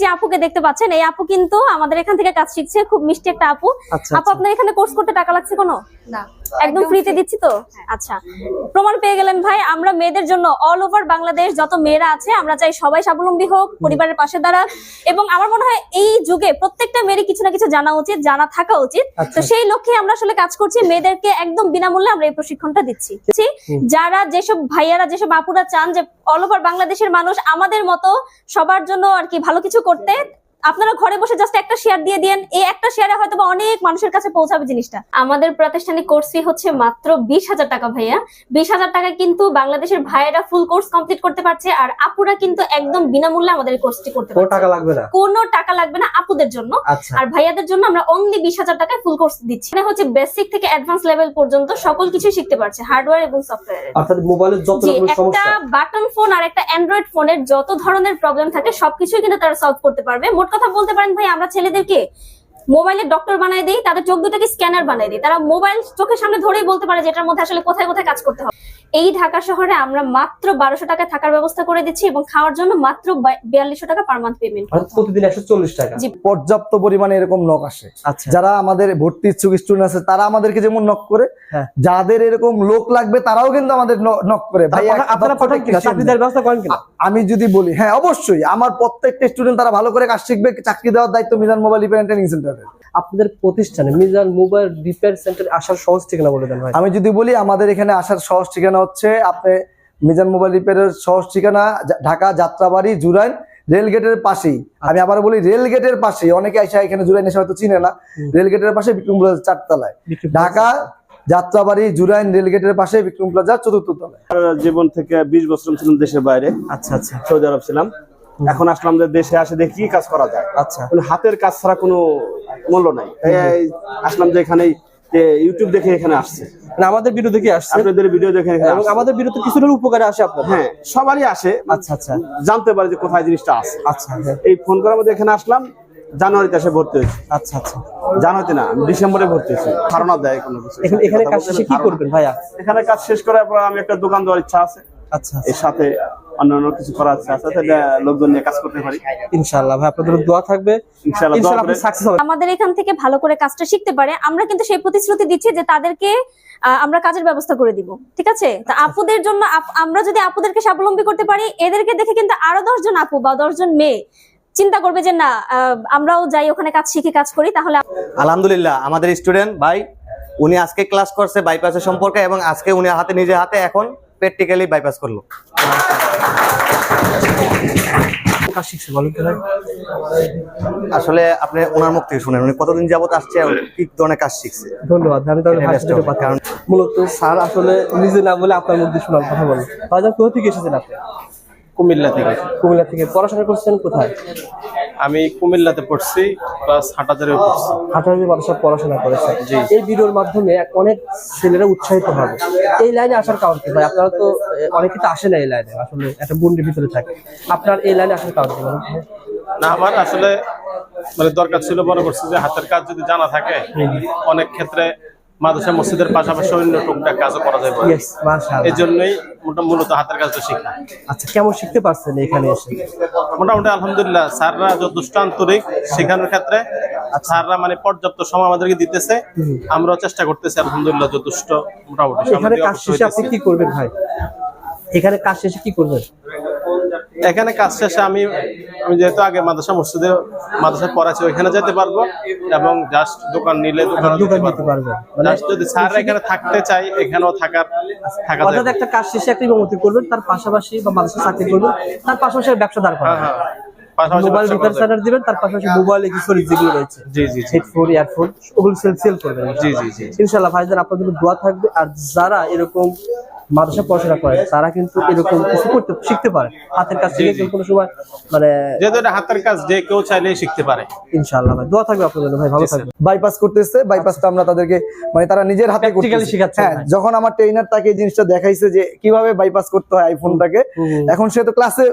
যে আপুকে দেখতে পাচ্ছেন এই আপু কিন্তু আমাদের এখান থেকে কাজ শিখছে। খুব মিষ্টি একটা আপু। আচ্ছা, আপু আপনার এখানে কোর্স করতে টাকা লাগছে কোনো? না। একদম ফ্রিতে দিচ্ছি তো? আচ্ছা। প্রমাণ পেয়ে গেলেন ভাই আমরা মেয়েদের জন্য অল ওভার বাংলাদেশ যত মেয়েরা আছে আমরা চাই সবাই স্বাবলম্বী হোক পরিবারের পাশে দাঁড়াক। এবং আমার মনে হয় এই যুগে প্রত্যেকটা মেয়েরই কিছু না কিছু জানা উচিত জানা থাকা উচিত। আচ্ছা। তো সেই লক্ষ্যে আমরা আসলে কাজ করছি মেয়েদেরকে একদম বিনামূল্যে আমরা এই প্রশিক্ষণটা দিচ্ছি। দিচ্ছি। যারা যেসব ভাইয়ারা যেসব আপুরা চান যে অল ওভার বাংলাদেশের মানুষ আমাদের মতো সবার জন্য আর কি ভালো কিছু করতে আপনারা ঘরে বসে জাস্ট একটা শেয়ার দিয়ে দেন এই একটা শেয়ারে হয়তো অনেক মানুষের কাছে পৌঁছাবে জিনিসটা। আমাদের প্রাতিষ্ঠানিক কোর্স ফি হচ্ছে মাত্র বিশ হাজার টাকা ভাইয়া। বিশ হাজার টাকা কিন্তু বাংলাদেশের ভাইয়েরা ফুল কোর্স কমপ্লিট করতে পারছে আর আপুরা কিন্তু একদম বিনামূল্যে আমাদের কোর্সটি করতে কোনো পারছে। টাকা লাগবে না? কোনো টাকা লাগবে না আপুদের জন্য। আচ্ছা। আর ভাইয়াদের জন্য আমরা অনলি বিশ হাজার টাকায় ফুল কোর্স দিচ্ছি। মানে হচ্ছে বেসিক থেকে অ্যাডভান্স লেভেল পর্যন্ত সকল কিছু শিখতে পারছে হার্ডওয়্যার এবং সফটওয়্যার অর্থাৎ মোবাইলের যত রকমের একটা বাটন ফোন আর একটা অ্যান্ড্রয়েড ফোনের যত ধরনের প্রবলেম থাকে সবকিছুই কিন্তু তারা সলভ করতে পারবে। মোট কথা বলতে পারেন ভাই আমরা ছেলেদেরকে মোবাইলের ডক্টর বানাই দিই তাদের চোখ দুটাকে স্ক্যানার বানাই দিই। তারা মোবাইল চোখের সামনে ধরেই বলতে পারে যেটার মধ্যে আসলে কোথায় কোথায় কাজ করতে হবে। এই ঢাকা শহরে আমরা মাত্র বারোশো টাকায় থাকার ব্যবস্থা করে দিচ্ছি এবং খাওয়ার জন্য মাত্র বিয়াল্লিশশো টাকা পার মান্থ পেমেন্ট প্রতিদিন একশো চল্লিশ টাকা। পর্যাপ্ত পরিমাণে এরকম নক আসে। আচ্ছা। যারা আমাদের ভর্তি ইচ্ছুক স্টুডেন্ট আছে তারা আমাদেরকে যেমন নক করে হ্যাঁ। যাদের এরকম লোক লাগবে তারাও কিন্তু আমাদের নক করে। আমি যদি বলি হ্যাঁ অবশ্যই। আমার প্রত্যেকটা স্টুডেন্ট তারা ভালো করে কাজ শিখবে চাকরি দেওয়ার দায়িত্ব মিজান মোবাইল রিপেয়ার ট্রেনিং আপনাদের প্রতিষ্ঠানে মিজান মোবাইল রিপেয়ার সেন্টার আসার সহজ ঠিকানা বলে দেন ভাই। আমি যদি বলি আমাদের এখানে আসার সহজ ঠিকানা হচ্ছে আপনি মিজান মোবাইল রিপেয়ারের সহজ ঠিকানা ঢাকা যাত্রাবাড়ি জুরাইন রেল গেটের পাশেই। আমি আবার বলি রেল গেটের পাশেই। অনেকে আইসা এখানে জুরাইন এসে হয়তো চিনে না। রেল গেটের পাশে বিক্রম প্লাজা চারতলায়। ঢাকা যাত্রাবাড়ি জুরাইন রেল গেটের পাশে বিক্রম প্লাজা চতুর্থ তলায়। জীবন থেকে বিশ বছর ছিলাম দেশের বাইরে। আচ্ছা আচ্ছা। সৌদি আরব ছিলাম। এখন আসলাম যে দেশে আসে দেখি কি কাজ করা যায়। আচ্ছা। হাতের কাজ ছাড়া কোনো মূল্য নাই। আসলাম যে এখানে ইউটিউব দেখে এখানে আসছে। মানে আমাদের বিরুদ্ধে কি আসছে। আপনাদের ভিডিও দেখে এবং। আমাদের বিরুদ্ধে কিছুটা উপকারে আসে আপনার হ্যাঁ সবারই আসে। আচ্ছা আচ্ছা। জানতে পারে যে কোথায় জিনিসটা আছে। আচ্ছা হ্যাঁ। এই ফোন করার মধ্যে এখানে আসলাম জানুয়ারিতে এসে ভর্তি হয়েছি। আচ্ছা আচ্ছা। জানুয়ারিতে না আমি ডিসেম্বরে ভর্তি হয়েছি। ধারণা দেয় কোনো কিছু। এখানে এখানে কাজ শেষে কি করবেন ভাইয়া? এখানে কাজ শেষ করার পর আমি একটা দোকান দেওয়ার ইচ্ছা আছে। আচ্ছা। এর সাথে অন্যান্য কিছু ইচ্ছা আছে তাহলে লোকজন নিয়ে কাজ করতে পারি। ইনশাআল্লাহ ভাই আপনাদের দোয়া থাকবে। ইনশাআল্লাহ ইনশাআল্লাহ আপনি সাকসেস হবেন আমাদের এখান থেকে ভালো করে কাজটা শিখতে পারে। আমরা কিন্তু সেই প্রতিশ্রুতি দিচ্ছি যে তাদেরকে আহ, আমরা কাজের ব্যবস্থা করে দিব। ঠিক আছে? তা আপুদের জন্য আপ- আমরা যদি আপুদেরকে স্বাবলম্বী করতে পারি এদেরকে দেখে কিন্তু আরও দশজন আপু বা দশজন মেয়ে চিন্তা করবে যে না আহ, আমরাও যাই ওখানে কাজ শিখে কাজ করি। তাহলে আলহামদুলিল্লাহ আমাদের স্টুডেন্ট ভাই উনি আজকে ক্লাস করছে বাইপাসের সম্পর্কে এবং আজকে উনি হাতে নিজে হাতে এখন প্র্যাকটিক্যালি বাইপাস করল। কাজ শিখছে বলেন তো ভাই? আসলে আপনি ওনার মুখ থেকে শুনেন উনি কতদিন যাবত আসছে কি ধরনের কাজ শিখছে? ধন্যবাদ আমি তাহলে কথা কারণ- মূলত স্যার আসলে নিজে না বলে আপনার মধ্যে শোনার কথা বলেন। ভাইজান কোথা থেকে এসেছেন আপনি? কুমিল্লা থেকে। কুমিল্লা থেকে পড়াশোনা করছেন কোথায়? আমি কুমিল্লাতে পড়ছি প্লাস হাটাজারে পড়ছি। হাটারি মানুষের পড়াশোনা করেছে। এই ভিডিওর মাধ্যমে অনেক ছেলেরা উৎসাহিত হবে। এই লাইনে আসার কারণ কি ভাই? আপনারা তো অনেকে তো আসে না এই লাইনে। আসলে একটা বন্ডির ভিতরে থাকে। আপনার এই লাইনে আসার কারণ কি না আমার আসলে মানে দরকার ছিল মনে করছি যে হাতের কাজ যদি জানা থাকে অনেক ক্ষেত্রে মাদ্রাসা মসজিদের পাশাপাশি অন্য টুকটাক কাজও করা যায় এই জন্যই মূলত হাতের কাজটা শিখা। আচ্ছা কেমন শিখতে পারছেন এখানে এসে? মোটামুটি আলহামদুলিল্লাহ স্যাররা যথেষ্ট আন্তরিক শেখানোর ক্ষেত্রে। স্যাররা মানে পর্যাপ্ত সময় আমাদেরকে দিতেছে। আমরাও চেষ্টা করতেছি আলহামদুলিল্লাহ যথেষ্ট মোটামুটি এখানে কাজ শেষে আপনি কি করবেন ভাই? এখানে কাজ শেষে কি করবেন? এখানে কাজ শেষে আমি আমি যেহেতু আগে মাদ্রাসা মসজিদে মাদ্রাসায় পড়াচ্ছি ওইখানে যেতে পারব এবং জাস্ট দোকান নিলে দোকানে পারবেন মানে যদি স্যার এখানে থাকতে চাই এখানেও থাকার থাকা অর্থাৎ একটা কাজ শেষে একটা ইমামতি করবেন তার পাশাপাশি বা মানুষের চাকরি করবেন তার পাশাপাশি ব্যবসা দাঁড় হ্যাঁ করাবেন হ্যাঁ মোবাইল রিপেয়ার সেন্টার দিবেন তার পাশাপাশি মোবাইল এক্সেসরিজ যেগুলো রয়েছে। জি জি জি। হেডফোন ইয়ারফোন ওগুলো সেল সেল করবেন। জি, জি, জি। ইনশাআল্লাহ ভাইজান আপনাদের দোয়া থাকবে আর যারা এরকম মাদ্রাসা পড়াশোনা করে তারা কিন্তু এরকম কিছু করতে শিখতে পারে। হাতের কাজ থেকে কোনো সময় মানে যেহেতু এটা হাতের কাজ যে কেউ চাইলেই শিখতে পারে। ইনশাআল্লাহ ভাই দোয়া থাকবে আপনাদের ভাই ভালো থাকবে বাইপাস করতেছে বাইপাসটা আমরা তাদেরকে মানে তারা নিজের হাতে করতেছে। শিখাচ্ছে হ্যাঁ যখন আমার ট্রেনার তাকে এই জিনিসটা দেখাইছে যে কীভাবে বাইপাস করতে হয় আইফোনটাকে এখন সে তো ক্লাসে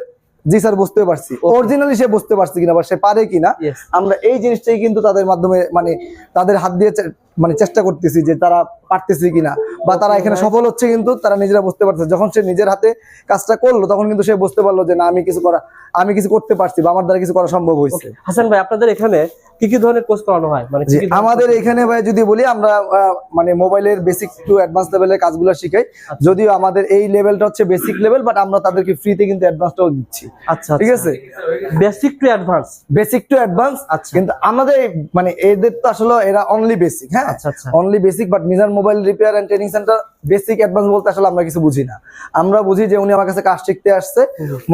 জি স্যার বুঝতে পারছি। অরিজিনালি সে বুঝতে পারছে কিনা বা সে পারে কিনা আমরা এই জিনিসটাই কিন্তু তাদের মাধ্যমে মানে তাদের হাত দিয়ে মানে চেষ্টা করতেছি যে তারা পারতেছে কিনা। বা তারা এখানে সফল হচ্ছে কিন্তু তারা নিজেরা বুঝতে পারছে যখন সে নিজের হাতে কাজটা করল তখন কিন্তু সে বুঝতে পারল যে না আমি কিছু করা আমি কিছু করতে পারছি বা আমার দ্বারা কিছু করা সম্ভব হয়েছে। হাসান ভাই আপনাদের এখানে কি কি ধরনের কোর্স করানো হয়? মানে আমাদের এখানে ভাই যদি বলি আমরা মানে মোবাইলের বেসিক টু অ্যাডভান্স লেভেলের কাজগুলো শিখাই। আচ্ছা। যদিও আমাদের এই লেভেলটা হচ্ছে বেসিক লেভেল বাট আমরা তাদেরকে ফ্রিতে কিন্তু অ্যাডভান্সটাও দিচ্ছি। আচ্ছা ঠিক আছে? Basic to advance basic to advance আচ্ছা। কিন্তু আমাদের মানে এদের তো আসলে এরা অনলি বেসিক হ্যাঁ? আচ্ছা, আচ্ছা। Only basic but Mizan mobile repair and training centre basic advance বলতে আসলে আমরা কিছু বুঝি না। আমরা বুঝি যে উনি আমার কাছে কাজ শিখতে আসছে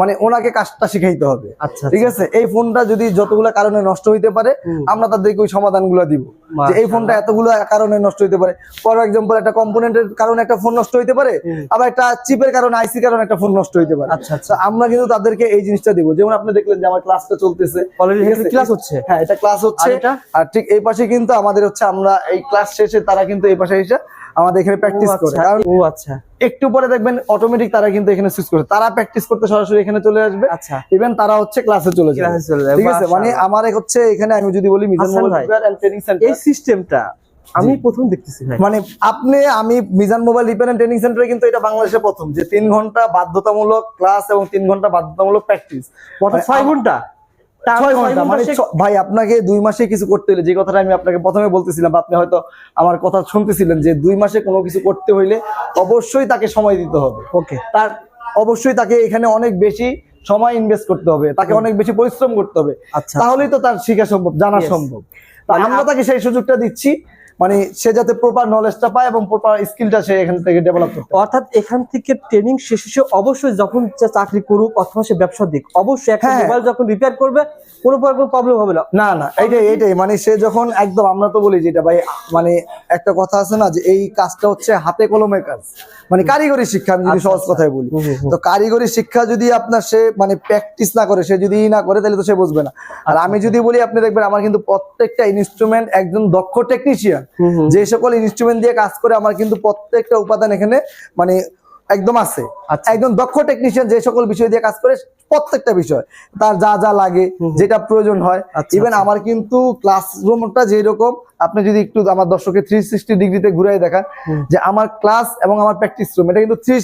মানে ওনাকে কাজটা শিখাইতে হবে। আচ্ছা, ঠিক আছে? এই ফোনটা যদি যতগুলো কারণে নষ্ট হইতে পারে আমরা তাদেরকে ওই সমাধানগুলো দিব। যে এই ফোনটা এতগুলো কারণে নষ্ট হইতে পারে ফর এক্সাম্পল একটা কম্পোনেন্টের কারণে একটা ফোন নষ্ট হইতে পারে আবার একটা চিপের কারণে আইসি কারণে একটা ফোন নষ্ট হইতে পারে। আচ্ছা, তো আমরা কিন্তু তাদেরকে এই জিনিসটা দিব। যেমন আপনি দেখলেন যে আমার ক্লাসটা চলতেছে। Class হচ্ছে? হ্যাঁ এটা ক্লাস হচ্ছে? আর ঠিক এই পাশে কিন্তু আমাদের হচ্ছে আমরা এই ক্লাস শেষে তারা কিন্তু এই পাশে এসে আমাদের এখানে প্র্যাকটিস করে। আচ্ছা, ও আচ্ছা। একটু পরে দেখবেন অটোমেটিক তারা কিন্তু এখানে সুইচ করে। তারা প্র্যাকটিস করতে সরাসরি এখানে চলে আসবে। আচ্ছা। ইভেন তারা হচ্ছে ক্লাসে চলে যাবে। ক্লাসে চলে যাবে, ঠিক আছে? মানে। আমার হচ্ছে এখানে আমি যদি বলি Mizan mobile repair and training centre এই সিস্টেমটা আমি প্রথম দেখতেছি ভাই। মানে আপনি আমি Mizan mobile repair and training সেন্টারে কিন্তু এটা বাংলাদেশে প্রথম। যে তিন ঘণ্টা বাধ্যতামূলক ক্লাস এবং তিন ঘণ্টা বাধ্যতামূলক প্র্যাকটিস কত? ছয় ঘণ্টা? ছয় ঘণ্টা মানে ভাই আপনাকে দুই মাসে কিছু করতে হলে যে কথাটা আমি আপনাকে প্রথমে বলতেছিলাম আপনি হয়তো আমার কথা শুনতেছিলেন যে দুই মাসে কোনো কিছু করতে হইলে অবশ্যই তাকে সময় দিতে হবে। ওকে। তার অবশ্যই তাকে এখানে অনেক বেশি সময় ইনভেস্ট করতে হবে তাকে অনেক বেশি পরিশ্রম করতে হবে। আচ্ছা। তাহলেই তো তার শিখা সম্ভব জানা সম্ভব। তা আমরা তাকে সেই সুযোগটা দিচ্ছি মানে সে যাতে প্রপার নলেজটা পায় এবং প্রপার স্কিলটা সে এখান থেকে ডেভেলপ করে অর্থাৎ এখান থেকে ট্রেনিং শেষে সে অবশ্যই যখন চাকরি করুক অথবা সে ব্যবসা দিক অবশ্যই একটা হ্যাঁ। মোবাইল যখন রিপেয়ার করবে কোনো প্রকার প্রবলেম হবে না না না এইটাই এইটাই মানে সে যখন একদম আমরা তো বলি যেটা ভাই মানে একটা কথা আছে না যে এই কাজটা হচ্ছে হাতে কলমে কাজ মানে কারিগরি শিক্ষা আমি যদি আচ্ছা, সহজ আচ্ছা। কথায় বলি। তো কারিগরি শিক্ষা যদি আপনার সে মানে প্র্যাকটিস না করে সে যদি ই না করে তাহলে তো সে বুঝবে না আর আমি যদি বলি আপনি দেখবেন আমার কিন্তু প্রত্যেকটা ইনস্ট্রুমেন্ট একজন দক্ষ টেকনিশিয়ান। যে সকল ইনস্ট্রুমেন্ট দিয়ে কাজ করে আমার কিন্তু প্রত্যেকটা উপাদান এখানে মানে একদম আছে আচ্ছা। একজন দক্ষ টেকনিশিয়ান যে সকল বিষয় দিয়ে কাজ করে প্রত্যেকটা বিষয় তার যা যা লাগে যেটা প্রয়োজন হয়। আচ্ছা, ইভেন আচ্ছা। আমার কিন্তু ক্লাসরুমটা যেরকম আপনি যদি একটু আমার দর্শকের থ্রি সিক্সটি ডিগ্রিতে ঘুরাই দেখান যে আমার ক্লাস এবং আমার প্র্যাকটিস রুম এটা কিন্তু থ্রি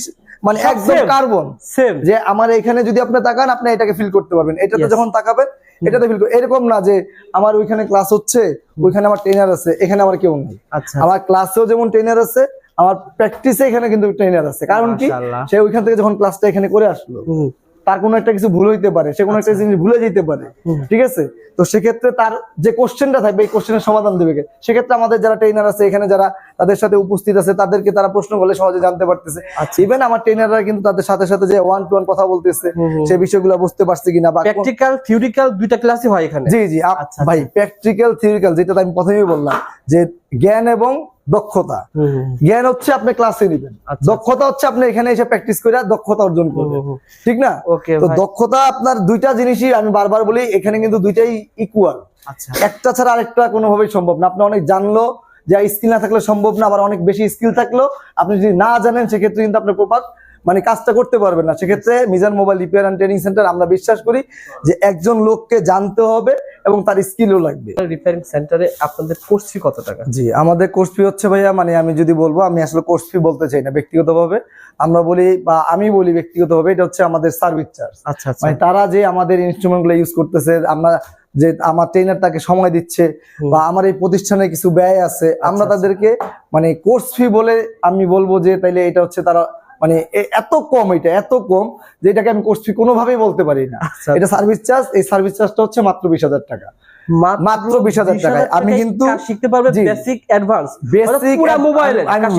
মানে একদম কার্বন সেম যে আমার এখানে যদি আপনি তাকান আপনি এটাকে ফিল করতে পারবেন। এটাতে. যখন তাকাবেন এটাতে ফিল এরকম না যে আমার ওইখানে ক্লাস হচ্ছে ওইখানে আমার ট্রেনার আছে এখানে আমার কেউ নেই। আচ্ছা। আমার ক্লাসেও যেমন ট্রেনার আছে আমার প্র্যাকটিসে এখানে কিন্তু ট্রেনার আছে। কারণ কি। সে ওইখান থেকে যখন ক্লাসটা এখানে করে আসলো। তার কোনো একটা কিছু ভুল হইতে পারে সে কোনো একটা জিনিস ভুলে যেতে পারে ঠিক আছে? তো সেক্ষেত্রে তার যে কোশ্চেনটা থাকবে এই কোশ্চেনের সমাধান দেবে সেক্ষেত্রে আমাদের যারা ট্রেনার আছে এখানে যারা তাদের সাথে উপস্থিত আছে তাদেরকে তারা প্রশ্ন করলে সহজে জানতে পারতেছে। ইভেন আমার ট্রেনাররা কিন্তু তাদের সাথে সাথে যে ওয়ান টু ওয়ান কথা বলতেছে সেই বিষয়গুলো বুঝতে পারছে কিনা বা প্র্যাকটিক্যাল থিওরিক্যাল দুইটা ক্লাসই হয় এখানে। জি জি। আচ্ছা, ভাই প্র্যাকটিক্যাল থিওরিক্যাল যেটা আমি প্রথমেই বললাম যে জ্ঞান এবং দক্ষতা। জ্ঞান হচ্ছে আপনি ক্লাসে নিবেন। আচ্ছা। দক্ষতা হচ্ছে আপনি এখানে এসে প্র্যাকটিস করে দক্ষতা অর্জন করবেন। ঠিক না? তো দক্ষতা আপনার দুইটা জিনিসই আমি বারবার বলি এখানে কিন্তু দুইটাই ইকুয়াল আচ্ছা। একটা ছাড়া আরেকটা কোনোভাবেই সম্ভব না। আপনি অনেক জানলো যে স্কিল না থাকলে সম্ভব না আবার অনেক বেশি স্কিল থাকল। আপনি যদি না জানেন সেক্ষেত্রে কিন্তু আপনি প্রপার মানে কাজটা করতে পারবেন না। সেক্ষেত্রে Mizan mobile repair and training centre আমরা বিশ্বাস করি যে একজন লোককে জানতে হবে এবং তার স্কিলও লাগবে। রিপেয়ারিং সেন্টারে আপনাদের কোর্স ফি কত টাকা? জি আমাদের কোর্স ফি হচ্ছে ভাইয়া মানে আমি যদি বলব আমি আসলে কোর্স ফি বলতে চাই না ব্যক্তিগতভাবে। আমরা বলি বা আমি বলি ব্যক্তিগতভাবে এটা হচ্ছে আমাদের সার্ভিস চার্জ আচ্ছা আচ্ছা। মানে তারা যে আমাদের ইনস্ট্রুমেন্টগুলো ইউজ করতেছে আমরা যে আমার ট্রেনার তাকে সময় দিচ্ছে বা আমার এই প্রতিষ্ঠানে কিছু ব্যয় আছে আমরা আচ্ছা। তাদেরকে মানে কোর্স ফি বলে আমি বলব যে তাইলে এটা হচ্ছে তারা মানে এত কম এটা এত কম যে এটাকে আমি কোর্স ফি কোনোভাবেই বলতে পারি না। আচ্ছা। এটা সার্ভিস চার্জ এই সার্ভিস চার্জটা হচ্ছে মাত্র বিশ হাজার টাকা। মাত্র 20,000 টাকায়। আমি কিন্তু- শিখতে পারবে। বেসিক অ্যাডভান্স বেসিক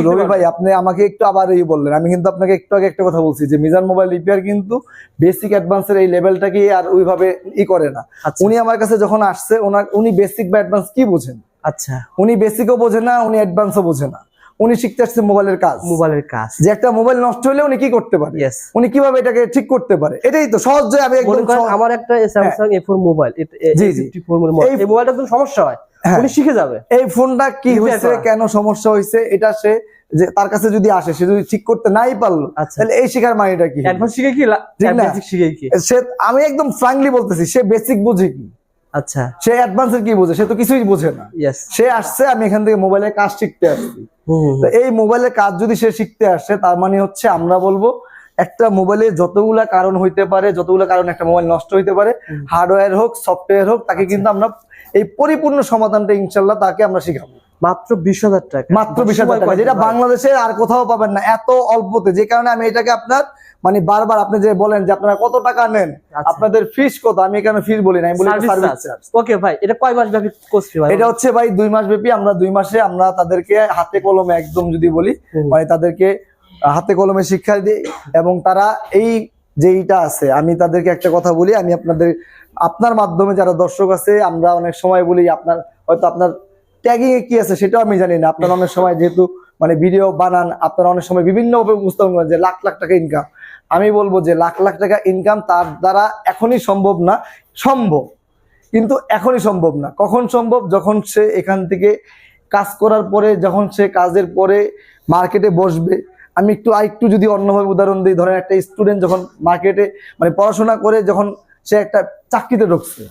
রবি ভাই আপনি আমাকে একটু আবার এই বললেন। আমি কিন্তু আপনাকে একটু আগে একটা কথা বলছি যে মিজান মোবাইল রিপেয়ার কিন্তু বেসিক অ্যাডভান্সের এই লেভেলটাকে আর ওইভাবে ই করে না। আচ্ছা। উনি আমার কাছে যখন আসছে ওনার উনি বেসিক বা অ্যাডভান্স কি বোঝেন? আচ্ছা। উনি বেসিকও বোঝে না উনি অ্যাডভান্সও বোঝে না। উনি শিখতে আসছে মোবাইলের কাজ। মোবাইলের কাজ। যে একটা মোবাইল নষ্ট হলে উনি কি করতে পারে. উনি কীভাবে এটাকে ঠিক করতে পারে? এটাই তো সহজ যে আমি আমার একটা স্যামসাং এ ফোর মোবাইল। এই- মোবাইলটা একদম সমস্যা হয়। হ্যাঁ। উনি শিখে যাবে। এই ফোনটা কি হয়েছে? কেন সমস্যা হয়েছে? এটা সে যে তার কাছে যদি আসে সে যদি ঠিক করতে নাই পারল আচ্ছা। তাহলে এই শিখার মানেটা কি? অ্যাডভান্স শিখে কি? বেসিক শিখে কি? সে আমি একদম ফ্রাঙ্কলি বলতেছি সে বেসিক বুঝে কি? আচ্ছা। সে অ্যাডভান্সের কি বোঝে? সে তো কিছুই বোঝে না। সে আসছে আমি এখান থেকে মোবাইলের কাজ শিখতে আসছি। এই মোবাইলের কাজ যদি সে শিখতে আসে তার মানে হচ্ছে আমরা বলব একটা মোবাইলে যতগুলা কারণ হইতে পারে যতগুলা কারণ একটা মোবাইল নষ্ট হইতে পারে হার্ডওয়্যার হোক সফটওয়্যার হোক তাকে কিন্তু আমরা এই পরিপূর্ণ সমাধানটা ইনশাল্লাহ তাকে আমরা শিখাবো। মাত্র বিশ হাজার টাকা। মাত্র বিশ হাজার টাকা যেটা বাংলাদেশে আর কোথাও পাবেন না এত অল্পতে। যে কারণে আমি এটাকে আপনার মানে বারবার আপনি যে বলেন যে আপনারা কত টাকা নেন আচ্ছা। আপনাদের ফিস কত? আমি এখানে ফিস বলি না আমি বলি ওকে ভাই এটা কয় মাস ব্যাপী ভাই? এটা হচ্ছে ভাই দুই মাস ব্যাপী আমরা দুই মাসে আমরা তাদেরকে হাতে কলমে একদম যদি বলি মানে তাদেরকে হাতে কলমে শিক্ষা দিই এবং তারা এই যেইটা আছে আমি তাদেরকে একটা কথা বলি আমি আপনাদের আপনার মাধ্যমে যারা দর্শক আছে আমরা অনেক সময় বলি আপনার হয়তো আপনার ট্যাগিং এ কি আছে সেটাও আমি জানি না। আপনারা অনেক সময় যেহেতু মানে ভিডিও বানান, আপনারা অনেক সময় বিভিন্ন ভাবে উপস্থাপন করেন যে লাখ লাখ টাকা ইনকাম আমি বলব যে লাখ লাখ টাকা ইনকাম তার দ্বারা এখনই সম্ভব না, সম্ভব। কিন্তু এখনই সম্ভব না। কখন সম্ভব? যখন সে এখান থেকে কাজ করার পরে, যখন সে কাজের পরে মার্কেটে বসবে। আমি একটু, আরেকটু যদি অন্যভাবে উদাহরণ দিই, ধরেন একটা স্টুডেন্ট যখন মার্কেটে মানে পড়াশোনা করে, যখন সে একটা চাকরিতে ঢুকছে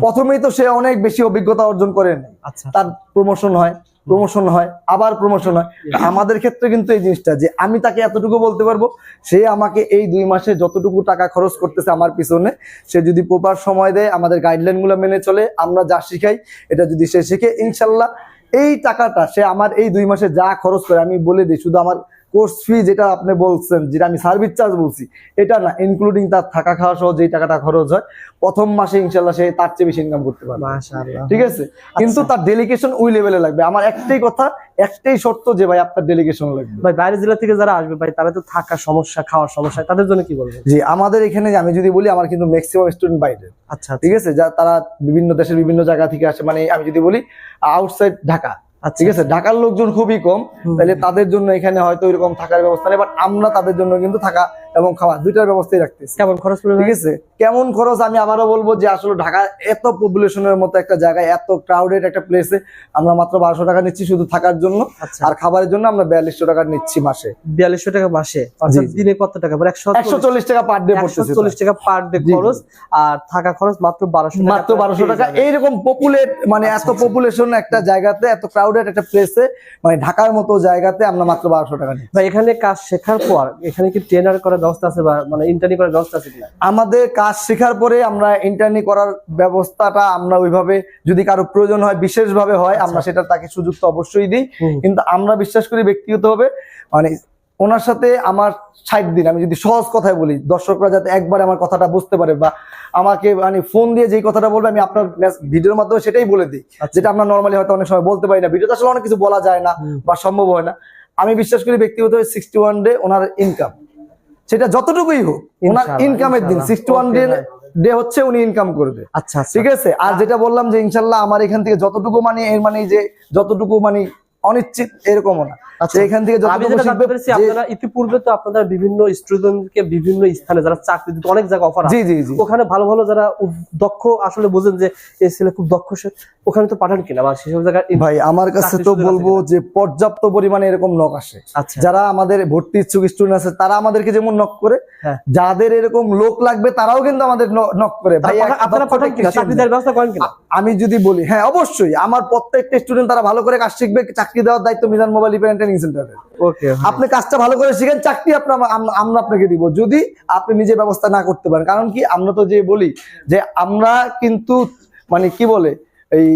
প্রথমেই তো সে অনেক বেশি অভিজ্ঞতা অর্জন করে আচ্ছা। তার প্রমোশন হয় প্রমোশন হয় আবার প্রমোশন হয়। আমাদের ক্ষেত্রে কিন্তু এই জিনিসটা যে আমি তাকে এতটুকু বলতে পারব সে আমাকে এই দুই মাসে যতটুকু টাকা খরচ করতেছে আমার পিছনে সে যদি প্রপার সময় দেয় আমাদের গাইডলাইনগুলো মেনে চলে আমরা যা শিখাই এটা যদি সে শিখে ইনশাল্লাহ এই টাকাটা সে আমার এই দুই মাসে যা খরচ করে আমি বলে দিই শুধু আমার কোর্স ফি যেটা আপনি বলছেন যেটা আমি সার্ভিস চার্জ বলছি এটা না ইনক্লুডিং তার থাকা খাওয়া সহ যেই টাকাটা খরচ হয় প্রথম মাসে ইনশাল্লাহ সে তার চেয়ে বেশি ইনকাম করতে পারবে। ঠিক আছে? কিন্তু তার ডেলিগেশন ওই লেভেলে লাগবে। আমার একটাই কথা একটাই শর্ত যে ভাই আপনার ডেলিগেশন লাগবে। ভাই বাইরের জেলা থেকে যারা আসবে ভাই তারা তো থাকার সমস্যা খাওয়ার সমস্যা তাদের জন্য কি বলবেন? জি আমাদের এখানে আমি যদি বলি আমার কিন্তু ম্যাক্সিমাম স্টুডেন্ট বাইরে আচ্ছা ঠিক আছে? যা তারা বিভিন্ন দেশের বিভিন্ন জায়গা থেকে আসে মানে আমি যদি বলি আউটসাইড ঢাকা আচ্ছা ঠিক আছে? ঢাকার লোকজন খুবই কম। তাহলে তাদের জন্য এখানে হয়তো এরকম থাকার ব্যবস্থা নেই বাট আমরা তাদের জন্য কিন্তু থাকা এবং খাওয়া দুইটার ব্যবস্থাই রাখতেছি। কেমন খরচ ঠিক আছে? কেমন খরচ আমি আবারও বলব যে আসলে ঢাকা এত পপুলেশনের মতো একটা জায়গায় এত ক্রাউডেড একটা প্লেসে আমরা মাত্র বারোশো টাকা নিচ্ছি শুধু থাকার জন্য। আচ্ছা। আর খাবারের জন্য আমরা বিয়াল্লিশশো টাকা নিচ্ছি মাসে। বিয়াল্লিশশো টাকা মাসে। দিনে কত টাকা? মানে একশো চল্লিশ টাকা পার ডে পড়তেছে চল্লিশ টাকা পার ডে। খরচ। আর থাকা খরচ মাত্র বারোশো মাত্র বারোশো টাকা। এইরকম পপুলেট মানে আচ্ছা, এত পপুলেশন একটা জায়গাতে এত ক্রাউডেড একটা প্লেসে মানে ঢাকার মতো জায়গাতে আমরা মাত্র বারোশো টাকা নিই এখানে কাজ শেখার পর এখানে কি ট্রেনার করার ব্যবস্থা আছে বা মানে ইন্টার্নি করার ব্যবস্থা আছে কিনা? আমাদের কাজ শেখার পরে আমরা ইন্টারনি করার ব্যবস্থাটা আমরা ওইভাবে যদি কারও প্রয়োজন হয় বিশেষভাবে হয় আমরা সেটা তাকে সুযোগ তো অবশ্যই দিই। আচ্ছা। কিন্তু আমরা বিশ্বাস করি ব্যক্তিগতভাবে মানে ওনার সাথে আমার ষাট দিন আমি যদি সহজ কথায় বলি দর্শকরা যাতে একবার আমার কথাটা বুঝতে পারে বা আমাকে মানে ফোন দিয়ে যেই কথাটা বলবে আমি আপনার ভিডিওর মাধ্যমে সেটাই বলে দিই। আচ্ছা। যেটা আমরা নর্মালি হয়তো অনেক সময় বলতে পারি না। ভিডিওতে আসলে অনেক কিছু বলা যায় না বা সম্ভব হয় না। আমি বিশ্বাস করি ব্যক্তিগত sixty one day owner income সেটা যতটুকুই হোক ওনার ইনকামের দিন সিক্সটি ওয়ান ডে ডে হচ্ছে উনি ইনকাম করবে। আচ্ছা আচ্ছা। ঠিক আছে? আর যেটা বললাম যে ইনশাল্লাহ আমার এখান থেকে যতটুকু মানে এর মানে যে যতটুকু মানে অনিশ্চিত এরকমও না। আচ্ছা। এখান থেকে আপনারা ইতিপূর্বে তো আপনারা বিভিন্ন স্টুডেন্টকে বিভিন্ন স্থানে যারা চাকরি দিতে অনেক জায়গায় অফার জি জি জি। ওখানে ভালো ভালো যারা দক্ষ আসলে বোঝেন যে এই ছেলে খুব দক্ষ সে। ওখানে তো পাঠান কিনা বা সেসব জায়গায় ভাই আমার কাছে তো বলব যে পর্যাপ্ত পরিমাণে এরকম নক আসে। আচ্ছা। যারা আমাদের ভর্তি ইচ্ছুক স্টুডেন্ট আছে তারা আমাদেরকে যেমন নক করে হ্যাঁ। যাদের এরকম লোক লাগবে তারাও কিন্তু আমাদের নক করে। ভাই আপনারা- পাঠান কিনা? চাকরি দেওয়ার ব্যবস্থা করেন কিনা? আমি যদি বলি হ্যাঁ অবশ্যই। আমার প্রত্যেকটা স্টুডেন্ট তারা ভালো করে কাজ শিখবে চাকরি দেওয়ার দায়িত্ব মিজান মোবাইল রিপেয়ার ট্রেনিং সেন্টারের ওকে আপনি কাজটা ভালো করে শিখেন চাকরি আপনার আমরা আপনাকে দিব। যদি আপনি নিজে ব্যবস্থা না করতে পারেন কারণ কি আমরা তো যে বলি যে আমরা কিন্তু মানে কি বলে এই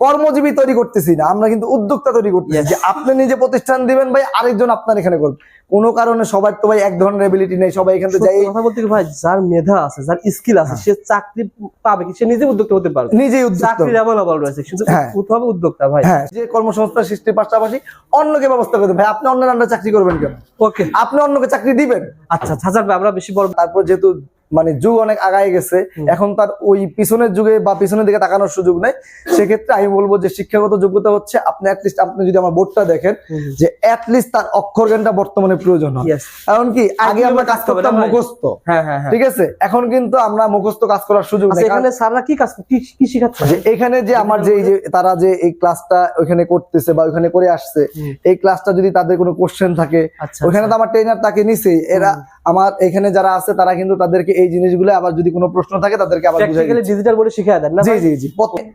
কর্মজীবী তৈরি করতেছি না আমরা কিন্তু উদ্যোক্তা তৈরি করতেছি। যে আপনি নিজে প্রতিষ্ঠান দিবেন ভাই আরেকজন আপনার এখানে করবে। কোনো কারণে সবার তো ভাই এক ধরনের এবিলিটি নেই সবাই এখান থেকে যাই। কথা বলতে ভাই যার মেধা আছে যার স্কিল আছে সে চাকরি পাবে কি সে নিজে উদ্যোক্তা হতে পারবে। নিজেই চাকরির অ্যাভেলেবল রয়েছে হ্যাঁ। হবে উদ্যোক্তা ভাই। হ্যাঁ যে কর্মসংস্থান সৃষ্টির পাশাপাশি অন্যকে ব্যবস্থা করতে ভাই আপনি অন্যের আন্ডারে চাকরি করবেন কেন? ওকে আপনি অন্যকে চাকরি দিবেন? আচ্ছা হাজার ভাই আমরা বেশি বড় তারপর যেহেতু মানে যুগ অনেক আগায় গেছে। এখন তার ওই পিছনের যুগে বা পিছনের দিকে তাকানোর সুযোগ নেই। সেক্ষেত্রে আমি বলব যে শিক্ষাগত যোগ্যতা হচ্ছে আপনি অ্যাটলিস্ট আপনি যদি আমার বোর্ডটা দেখেন যে অ্যাটলিস্ট তার অক্ষর জ্ঞানটা বর্তমানে প্রয়োজন হয়। কারণ কি আগে আমরা কাজ করতাম মুখস্থ। হ্যাঁ হ্যাঁ হ্যাঁ। ঠিক আছে? এখন কিন্তু আমরা মুখস্থ কাজ করার সুযোগ আচ্ছা নেই। এখানে স্যাররা কি কাজ কি কি শিখাচ্ছে? যে এখানে যে আমার যে এই যে তারা যে এই ক্লাসটা ওখানে করতেছে বা ওখানে করে আসছে। এই ক্লাসটা যদি তাদের কোনো কোশ্চেন থাকে আচ্ছা, ওখানে তো আমার ট্রেনার তাকে নিছে এরা আমার এখানে যারা আছে তারা কিন্তু তাদেরকে এই জিনিসগুলো আবার যদি কোনো প্রশ্ন থাকে তাদেরকে আবার। ডিজিটাল বোর্ডে শিখিয়ে দেন না জি জি জি।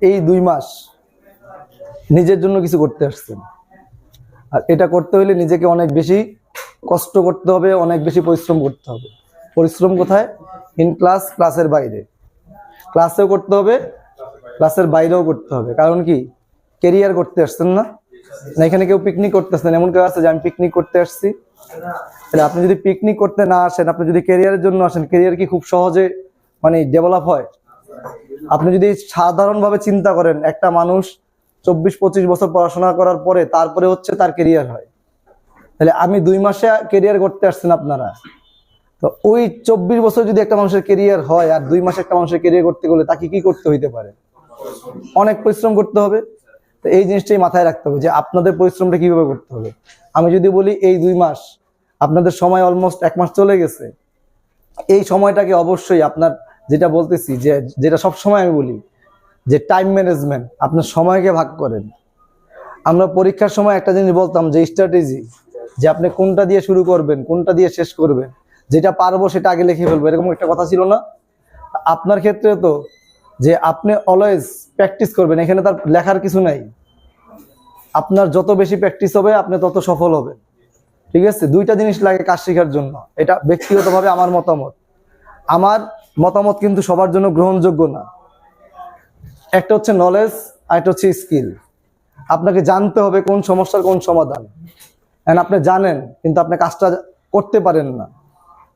এই দুই মাস নিজের জন্য কিছু করতে আসছেন। আর এটা করতে হলে নিজেকে অনেক বেশি কষ্ট করতে হবে অনেক বেশি পরিশ্রম করতে হবে। পরিশ্রম কোথায়? ইন ক্লাস ক্লাসের বাইরে। ক্লাসেও করতে হবে ক্লাসের বাইরেও করতে হবে। কারণ কি? কেরিয়ার করতে আসছেন না? না এখানে কেউ পিকনিক করতে আসছেন এমন কেউ আছে যে আমি পিকনিক করতে আসছি। তাহলে আপনি যদি পিকনিক করতে না আসেন, আপনি যদি কেরিয়ারের জন্য আসেন কেরিয়ার কি খুব সহজে মানে ডেভেলপ হয়? আপনি যদি সাধারণভাবে চিন্তা করেন, একটা মানুষ চব্বিশ পঁচিশ বছর পড়াশোনা করার পরে, তারপরে হচ্ছে তার কেরিয়ার হয়। তাহলে আমি দুই মাসে কেরিয়ার করতে আসছেন আপনারা। তো ওই চব্বিশ বছর যদি একটা মানুষের কেরিয়ার হয়, আর দুই মাসে একটা মানুষের কেরিয়ার করতে গেলে তাকে কি করতে হইতে পারে? অনেক পরিশ্রম করতে হবে। তো এই জিনিসটাই মাথায় রাখতে হবে যে আপনাদের পরিশ্রমটা কীভাবে করতে হবে? আমি যদি বলি এই দুই মাস আপনাদের সময় অলমোস্ট এক মাস চলে গেছে। এই সময়টাকে অবশ্যই আপনার যেটা বলতেছি যে, যেটা সব সময় আমি বলি, যে টাইম ম্যানেজমেন্ট আপনার সময়কে ভাগ করেন। আমরা পরীক্ষার সময় একটা জিনিস বলতাম যে স্ট্র্যাটেজি যে আপনি কোনটা দিয়ে শুরু করবেন, কোনটা দিয়ে শেষ করবেন, যেটা পারব সেটা আগে লিখে ফেলব, এরকম একটা কথা ছিল না? আপনার ক্ষেত্রে তো, যে আপনি অলওয়েজ প্র্যাকটিস করবেন, এখানে তার লেখার কিছু নাই। আপনার যত বেশি প্র্যাকটিস হবে, আপনি তত সফল হবেন। ঠিক আছে? দুইটা জিনিস লাগে কাজ শেখার জন্য। এটা ব্যক্তিগতভাবে আমার মতামত। আমার মতামত কিন্তু সবার জন্য গ্রহণযোগ্য না। একটা হচ্ছে নলেজ আর একটা হচ্ছে স্কিল আপনাকে জানতে হবে কোন সমস্যার কোন সমাধান। And আপনি জানেন, কিন্তু আপনি কাজটা করতে পারেন না।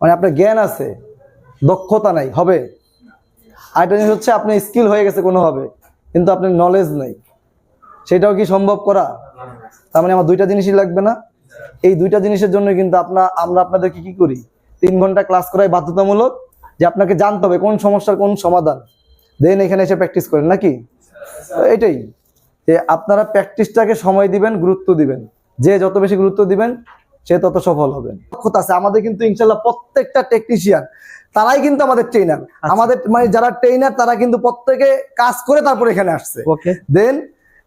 মানে আপনার জ্ঞান আছে, দক্ষতা নাই, হবে। আরেকটা জিনিস হচ্ছে, আপনি স্কিল হয়ে গেছে কোনোভাবে কিন্তু আপনার নলেজ নেই। সেটাও কি সম্ভব করা? তার মানে আমার দুইটা জিনিসই লাগবে না। এই দুইটা জিনিসের জন্য কিন্তু আপনার আমরা আপনাদেরকে কি করি? তিন ঘণ্টা ক্লাস করাই বাধ্যতামূলক যে আপনাকে জানতে হবে কোন সমস্যার কোন সমাধান। দেন এখানে এসে প্র্যাকটিস করেন নাকি? এটাই। যে আপনারা প্র্যাকটিসটাকে সময় দিবেন গুরুত্ব দিবেন। যে যত বেশি গুরুত্ব দিবেন সে তত সফল হবেন। দক্ষতা আছে। আমাদের কিন্তু ইনশাল্লাহ প্রত্যেকটা টেকনিশিয়ান তারাই কিন্তু আমাদের ট্রেনার আমাদের মানে যারা ট্রেনার তারা কিন্তু প্রত্যেকে কাজ করে তারপর এখানে আসছে। ওকে দেন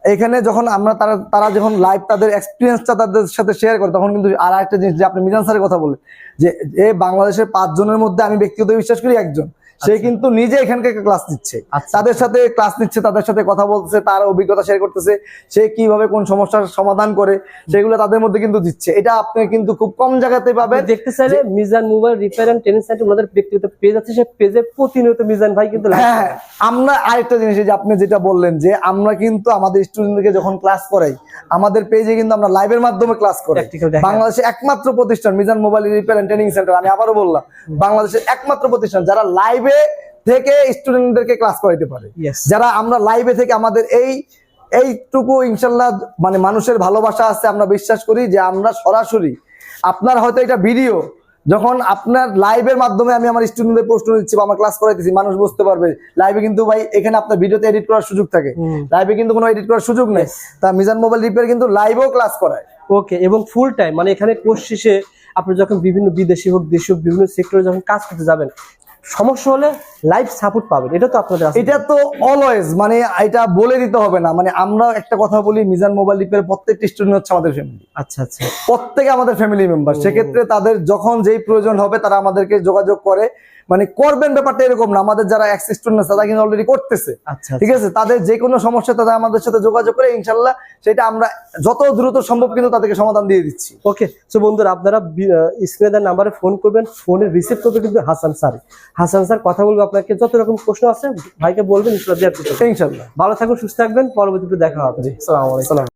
এখানে যখন আমরা তারা তারা যখন লাইভ তাদের এক্সপিরিয়েন্সটা তাদের সাথে শেয়ার করে, তখন কিন্তু আর একটা জিনিস যে আপনি মিজান স্যারের কথা বলে যে এ বাংলাদেশের পাঁচজনের মধ্যে আমি ব্যক্তিগত বিশ্বাস করি একজন। সে কিন্তু নিজে এখানকার ক্লাস নিচ্ছে। আচ্ছা। তাদের সাথে ক্লাস নিচ্ছে তাদের সাথে কথা বলতেছে তার অভিজ্ঞতা শেয়ার করতেছে সে কীভাবে কোন সমস্যার সমাধান করে সেগুলো তাদের মধ্যে কিন্তু দিচ্ছে। এটা আপনি কিন্তু খুব কম জায়গাতে পাবেন। দেখতে চাইলে Mizan mobile repair and training centre ওনাদের ব্যক্তিগত পেজ আছে সেই পেজে প্রতিনিয়ত মিজান ভাই কিন্তু হ্যাঁ আমরা আরেকটা জিনিস যে আপনি যেটা বললেন যে আমরা কিন্তু আমাদের স্টুডেন্টদেরকে যখন ক্লাস করাই আমাদের পেজে কিন্তু আমরা লাইভের মাধ্যমে ক্লাস করি বাংলাদেশে একমাত্র প্রতিষ্ঠান Mizan mobile repair and training centre আমি আবারও বললাম বাংলাদেশের একমাত্র প্রতিষ্ঠান যারা লাইভে থেকে স্টুডেন্টদেরকে ক্লাস করাইতে পারে। যারা আমরা লাইভে থেকে আমাদের এই এইটুকু ইনশাল্লাহ মানে মানুষের ভালোবাসা আছে আমরা বিশ্বাস করি যে আমরা সরাসরি আপনার হয়তো এটা ভিডিও যখন আপনার লাইভের মাধ্যমে আমি আমার স্টুডেন্টদের প্রশ্ন দিচ্ছি বা আমার ক্লাস করাইতেছি মানুষ বুঝতে পারবে লাইভে কিন্তু ভাই এখানে আপনার ভিডিওতে এডিট করার সুযোগ থাকে। লাইভে কিন্তু কোনো এডিট করার সুযোগ নেই। তা মিজান মোবাইল রিপেয়ার কিন্তু লাইভেও ক্লাস করায়। ওকে এবং ফুল টাইম মানে এখানে কোর্স শেষে আপনি যখন বিভিন্ন বিদেশি হোক দেশি হোক বিভিন্ন সেক্টরে যখন কাজ করতে যাবেন সমস্যা হলে লাইভ সাপোর্ট পাবেন। এটা তো আপনাদের এটা তো অলওয়েজ মানে এটা বলে দিতে হবে না। মানে আমরা একটা কথা বলি মিজান মোবাইল রিপেয়ার প্রত্যেকটি স্টুডেন্ট হচ্ছে আমাদের ফ্যামিলি আচ্ছা আচ্ছা। প্রত্যেকে আমাদের ফ্যামিলি মেম্বার সেক্ষেত্রে তাদের যখন যেই প্রয়োজন হবে তারা আমাদেরকে যোগাযোগ করে। মানে করবেন ব্যাপারটা এরকম না। আমাদের যারা এক্স স্টুডেন্ট তারা কিন্তু অলরেডি করতেছে। আচ্ছা ঠিক আছে? তাদের যে কোনো সমস্যা তাদের আমাদের সাথে যোগাযোগ করে ইনশাল্লাহ সেটা আমরা যত দ্রুত সম্ভব কিন্তু তাদেরকে সমাধান দিয়ে দিচ্ছি। ওকে সো বন্ধুরা আপনারা স্ক্রিনে দেওয়ার নাম্বারে ফোন করবেন। ফোনে রিসিভ করবে কিন্তু হাসান স্যার হাসান স্যার কথা বলবে আপনাকে যত রকম প্রশ্ন আছে ভাইকে বলবেন ইনশাল্লাহ ভালো থাকুন সুস্থ থাকবেন। পরবর্তীতে দেখা হবে। সালাম।